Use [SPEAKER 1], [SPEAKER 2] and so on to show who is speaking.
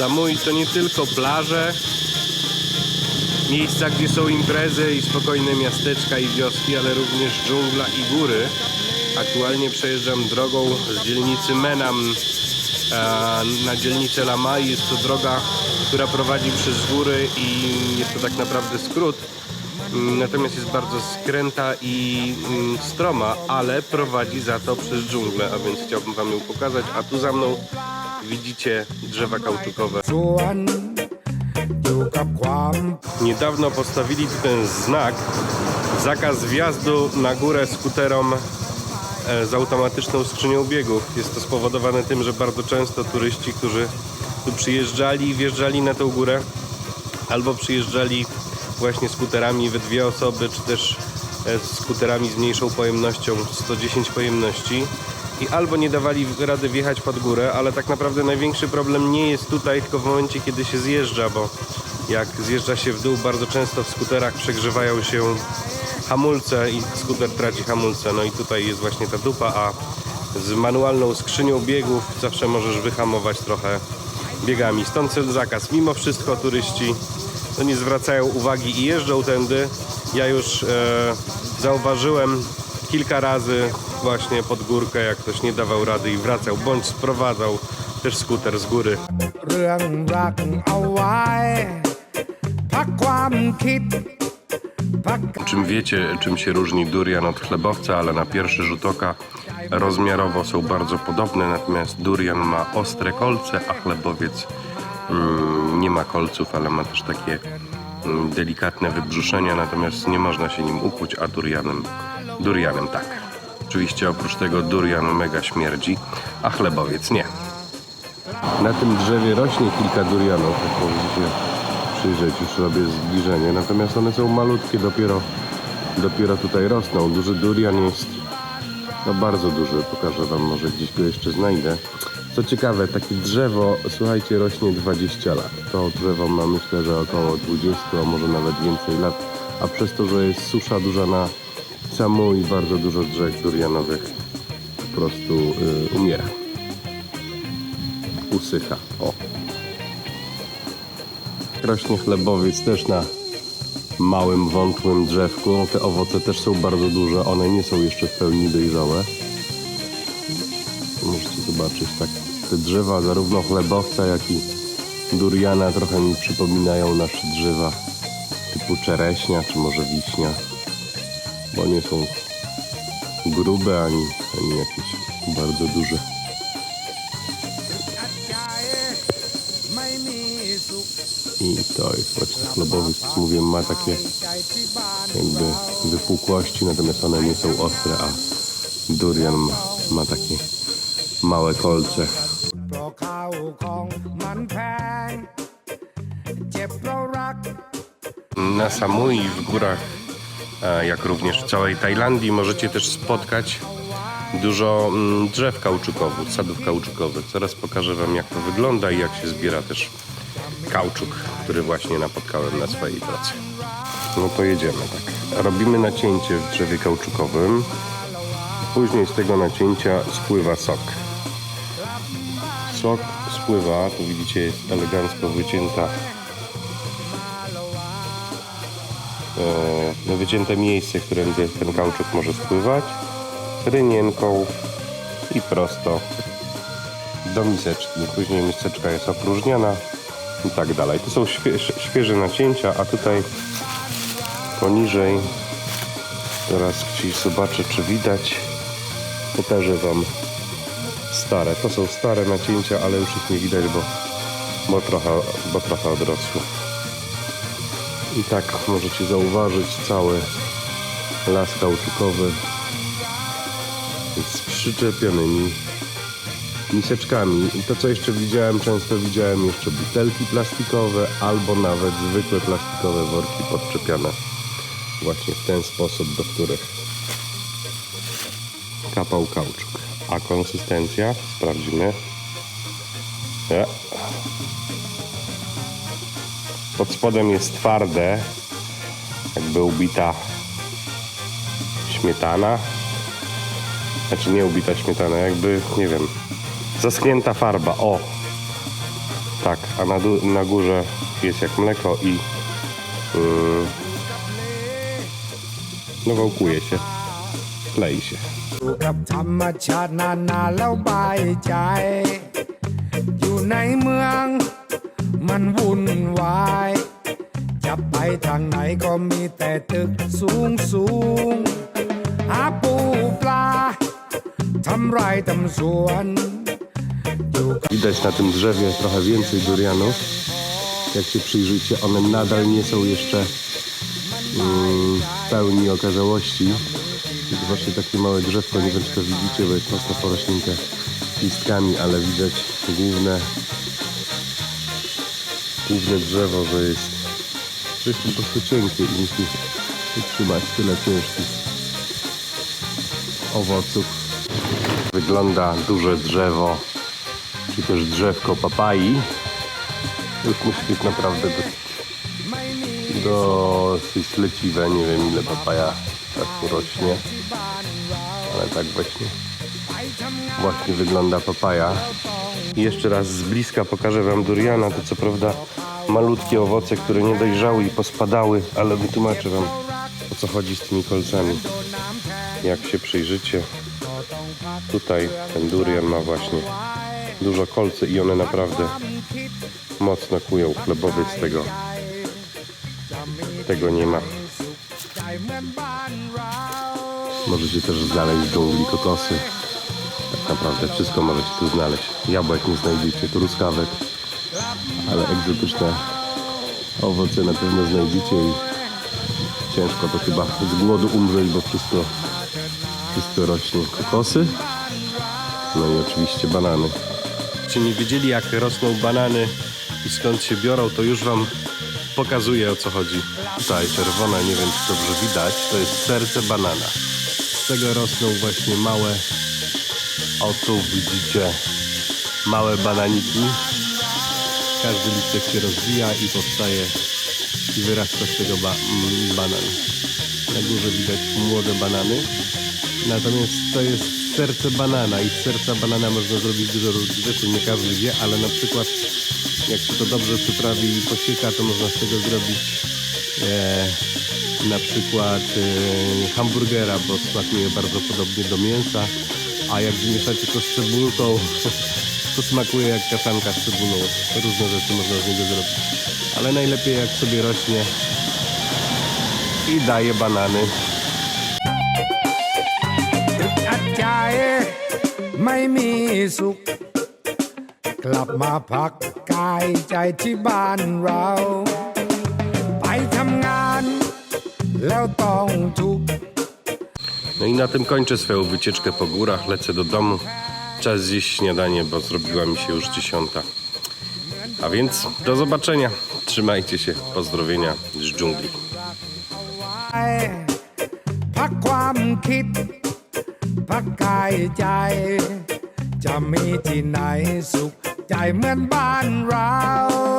[SPEAKER 1] Samui to nie tylko plaże, miejsca, gdzie są imprezy i spokojne miasteczka i wioski, ale również dżungla i góry. Aktualnie przejeżdżam drogą z dzielnicy Menam na dzielnicę Lamai. Jest to droga, która prowadzi przez góry i jest to tak naprawdę skrót. Mm, Natomiast jest bardzo skręta i mm, stroma, ale prowadzi za to przez dżunglę, a więc chciałbym Wam ją pokazać. A tu za mną widzicie drzewa kauczukowe. Niedawno postawili tu ten znak, zakaz wjazdu na górę skuterom e, z automatyczną skrzynią biegów. Jest to spowodowane tym, że bardzo często turyści, którzy tu przyjeżdżali i wjeżdżali na tę górę, albo przyjeżdżali właśnie skuterami we dwie osoby, czy też e, skuterami z mniejszą pojemnością, 110 pojemności, i albo nie dawali rady wjechać pod górę, ale tak naprawdę największy problem nie jest tutaj, tylko w momencie, kiedy się zjeżdża, bo jak zjeżdża się w dół, bardzo często w skuterach przegrzewają się hamulce i skuter traci hamulce. No i tutaj jest właśnie ta dupa, a z manualną skrzynią biegów zawsze możesz wyhamować trochę biegami. Stąd ten zakaz. Mimo wszystko turyści no nie zwracają uwagi i jeżdżą tędy. Ja już e, zauważyłem kilka razy właśnie pod górkę, jak ktoś nie dawał rady i wracał, bądź sprowadzał też skuter z góry. Czym wiecie, czym się różni durian od chlebowca, ale na pierwszy rzut oka rozmiarowo są bardzo podobne, natomiast durian ma ostre kolce, a chlebowiec mm, nie ma kolców, ale ma też takie mm, delikatne wybrzuszenia, natomiast nie można się nim ukłuć, a durianem durianem tak. Oczywiście oprócz tego durian mega śmierdzi, a chlebowiec nie. Na tym drzewie rośnie kilka durianów, jak możecie przyjrzeć, już robię zbliżenie. Natomiast one są malutkie, dopiero, dopiero tutaj rosną. Duży durian jest no bardzo duży, pokażę wam, może gdzieś go jeszcze znajdę. Co ciekawe, takie drzewo, słuchajcie, rośnie 20 lat. To drzewo ma myślę, że około 20, a może nawet więcej lat. A przez to, że jest susza duża na samu i bardzo dużo drzew durianowych po prostu y, umiera usycha. O. Rośnie chlebowiec też na małym, wątłym drzewku. Te owoce też są bardzo duże. One nie są jeszcze w pełni dojrzałe. Możecie zobaczyć tak. Te drzewa, zarówno chlebowca, jak i duriana trochę mi przypominają nasze drzewa typu czereśnia, czy może wiśnia bo nie są grube ani, ani jakieś bardzo duże. I to jest właśnie chlobowiec, mówię, ma takie jakby wypukłości, natomiast one nie są ostre, a durian ma, ma takie małe kolce. Na Samui w górach jak również w całej Tajlandii, możecie też spotkać dużo mm, drzew kauczukowych, sadów kauczukowych. Zaraz pokażę Wam, jak to wygląda i jak się zbiera też kauczuk, który właśnie napotkałem na swojej pracy. No to jedziemy, tak. Robimy nacięcie w drzewie kauczukowym. Później z tego nacięcia spływa sok. Sok spływa, tu widzicie jest elegancko wycięta e, no, wycięte miejsce, którędy ten kauczuk może spływać, rynienką i prosto do miseczki. Później miseczka jest opróżniana i tak dalej. To są świeże, świeże nacięcia, a tutaj poniżej teraz gdzieś zobaczę, czy widać. Pokażę Wam stare. To są stare nacięcia, ale już ich nie widać, bo, bo, trochę, bo trochę odrosły. I tak możecie zauważyć cały las kauczukowy z przyczepionymi miseczkami. I to co jeszcze widziałem, często widziałem jeszcze butelki plastikowe albo nawet zwykłe plastikowe worki podczepiane właśnie w ten sposób, do których kapał kauczuk. A konsystencja? Sprawdzimy. E. Pod spodem jest twarde, jakby ubita śmietana. Znaczy nie ubita śmietana, jakby, nie wiem, zaschnięta farba. O! Tak, a na, dół- na górze jest jak mleko i yy, no wałkuje się, klei się.
[SPEAKER 2] อยู่กับธรรมชาตินานๆแล้วบายใจ อยู่ในเมือง มันวุ่นวาย จะไปทางไหนก็มีแต่ตึกสูงสูงหาปูปลาทำไรทำสวน อยู่กับ
[SPEAKER 1] Widać na tym drzewie trochę więcej durianów. Jak się przyjrzycie, one nadal nie są jeszcze mm, w pełni okazałości. Zobaczcie takie małe drzewko, nie wiem czy to widzicie, bo jest mocno porośnięte listkami, ale widać główne, główne drzewo, że jest, że jest po prostu cienkie i musi wytrzymać tyle ciężkich owoców. Wygląda duże drzewo czy też drzewko papai. Już musi być naprawdę dosyć, dosyć leciwe. Nie wiem ile papaja tak tu rośnie, ale tak właśnie właśnie wygląda papaja. Jeszcze raz z bliska pokażę Wam duriana. To co prawda malutkie owoce, które nie dojrzały i pospadały, ale wytłumaczę Wam o co chodzi z tymi kolcami. Jak się przyjrzycie, tutaj ten durian ma właśnie dużo kolce i one naprawdę mocno kują. Chlebowiec tego, tego nie ma. Możecie też znaleźć dżungli kokosy. Tak naprawdę wszystko możecie tu znaleźć. Jabłek nie znajdziecie, truskawek, ale egzotyczne owoce na pewno znajdziecie i ciężko to chyba z głodu umrzeć, bo wszystko, wszystko rośnie. Kokosy, no i oczywiście banany. Czy nie wiedzieli jak rosną banany i skąd się biorą, to już wam pokazuję o co chodzi. Tutaj czerwona, nie wiem czy dobrze widać, to jest serce banana. Z tego rosną właśnie małe, o tu widzicie, małe bananiki. Każdy listek się rozwija i powstaje i wyrasta z tego ba banan. Na górze widać młode banany. Natomiast to jest serce banana i z serca banana można zrobić dużo różnych rzeczy, nie każdy wie, ale na przykład jak się to dobrze przyprawi i posieka, to można z tego zrobić e, na przykład e, hamburgera, bo smakuje bardzo podobnie do mięsa, a jak zmieszacie to z cebulką, to smakuje jak kaszanka z cebulą. Różne rzeczy można z niego zrobić. Ale najlepiej jak sobie rośnie i daje banany.
[SPEAKER 2] ใจไม่มีสุข กลับมาพักกายใจที่บ้านเรา ไปทำงานแล้วต้องทุกข์
[SPEAKER 1] No i na tym kończę swoją wycieczkę po górach. Lecę do domu. Czas zjeść śniadanie, bo zrobiła mi się już dziesiąta. A więc do zobaczenia. Trzymajcie się. Pozdrowienia z dżungli.
[SPEAKER 2] พักความคิด พักกายใจ จะมีที่ไหนสุข ใจเหมือนบ้านเรา มา